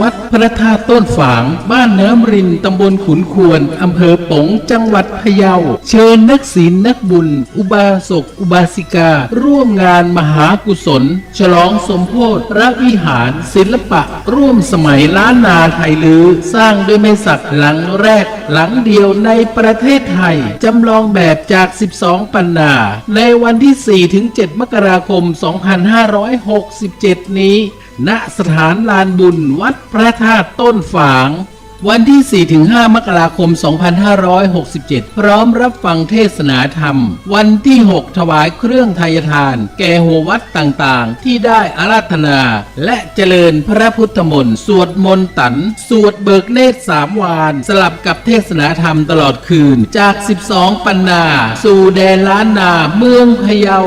วัดพระธาตุต้นฝาง บ้านน้ำรินตำบลขุนควรอำเภอป๋งจังหวัดพะเยา เชิญนักศีลนักบุญ อุบาสก อุบาสิกา ร่วมงานมหากุศล ฉลองสมโพธิพระวิหาร ศิลปะ ร่วมสมัยล้านนาไทยลือ สร้างด้วยไม้สักหลังแรก หลังเดียวในประเทศไทย จำลองแบบจาก 12 ปันนา ในวันที่ 4-7 มกราคม 2567 นี้ ณสถานลานบุญวัดพระธาตุต้นฝาง วันที่ 4-5 มกราคม 2567 พร้อมรับฟังเทศนาธรรม วันที่ 6 ถวายเครื่องไทยทาน แก่หัววัดต่างๆ ที่ได้อาราธนา และเจริญพระพุทธมนต์สวดมนต์ตัน สวดเบิกเนตรสามวาน สลับกับเทศนาธรรมตลอดคืน จาก 12 ปันนา สู่แดนล้านนาเมืองพะเยา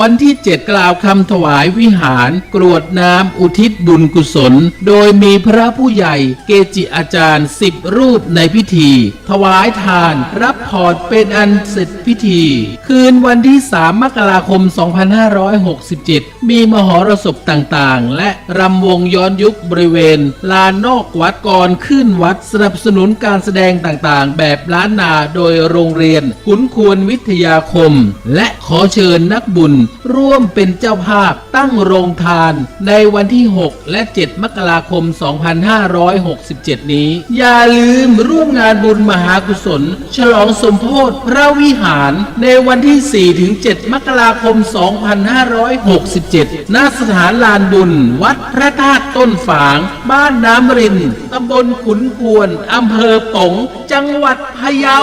วันที่ 7 กล่าวคำถวายวิหาร กรวดน้ำอุทิศบุญกุศล โดยมีพระผู้ใหญ่เกจิอาจารย์ารสิบรูปในพิธี ถวายทาน รับพรเป็นอันเสร็จพิธี คืนวันที่ 3 มกราคม 2567 มีมหรสพต่างๆ และรำวงย้อนยุคบริเวณ ลานนอกวัดก่อนขึ้นวัดสนับสนุนการแสดงต่างๆ แบบล้านนาโดยโรงเรียนขุนควรวิทยาคม และขอเชิญนักบุญ ร่วมเป็นเจ้าภาพตั้งโรงทาน ในวันที่ 6 และ 7 มกราคม 2567 นี้อย่าลืมร่วมงานบุญมหากุศล ฉลองสมโพธิพระวิหาร ในวันที่ 4-7 มกราคม 2567 ณ สถานลานบุญ วัดพระธาตุต้นฝาง บ้านน้ำรินตำบลขุนพวนอำเภอปง จังหวัดพะเยา